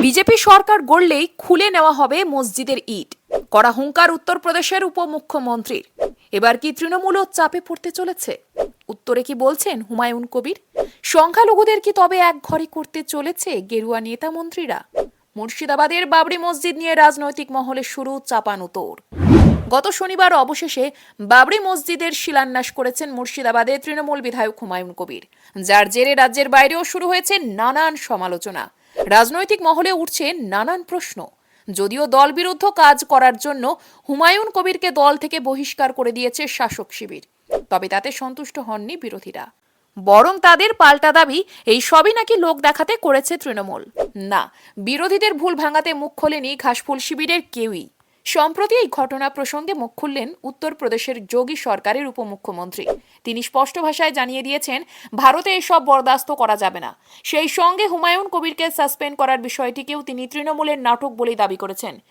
BJP সরকার গড়লেই খুলে নেওয়া হবে মসজিদের ইট। করা হুঙ্কার উত্তরপ্রদেশের উপমুখ্যমন্ত্রীর। এবার কি তৃণমূলও চাপে পড়তে চলেছে? উত্তরে কি বলছেন হুমায়ুন কবির? সংখ্যালঘুদের কি তবে এক ঘরে করতে চলেছে গেরুয়া নেতা মন্ত্রীরা? মুর্শিদাবাদের বাবরি মসজিদ নিয়ে রাজনৈতিক মহলে শুরু চাপানুতোর গত শনিবার অবশেষে বাবরি মসজিদের শিলান্যাস করেছেন মুর্শিদাবাদের তৃণমূল বিধায়ক হুমায়ুন কবির। যার জেরে রাজ্যের বাইরেও শুরু হয়েছে নানান সমালোচনা। রাজনৈতিক মহলে উঠছে নানান প্রশ্ন। যদিও দল বিরুদ্ধ কাজ করার জন্য হুমায়ুন কবিরকে দল থেকে বহিষ্কার করে দিয়েছে শাসক শিবির, তবে তাতে সন্তুষ্ট হননি বিরোধীরা। বরং তাদের পাল্টা দাবি, এই সবই নাকি লোক দেখাতে করেছে তৃণমূল। না, বিরোধীদের ভুল ভাঙাতে মুখ খোলেনি ঘাসফুল শিবিরের কেউই। সম্প্রতি এই ঘটনা প্রসঙ্গে মুখ খুললেন উত্তরপ্রদেশের যোগী সরকারের উপমুখ্যমন্ত্রী। তিনি স্পষ্ট ভাষায় জানিয়ে দিয়েছেন, ভারতে এসব বরদাস্ত করা যাবে না। সেই সঙ্গে হুমায়ুন কবিরকে সাসপেন্ড করার বিষয়টিকেও তিনি তৃণমূলের নাটক বলে দাবি করেছেন।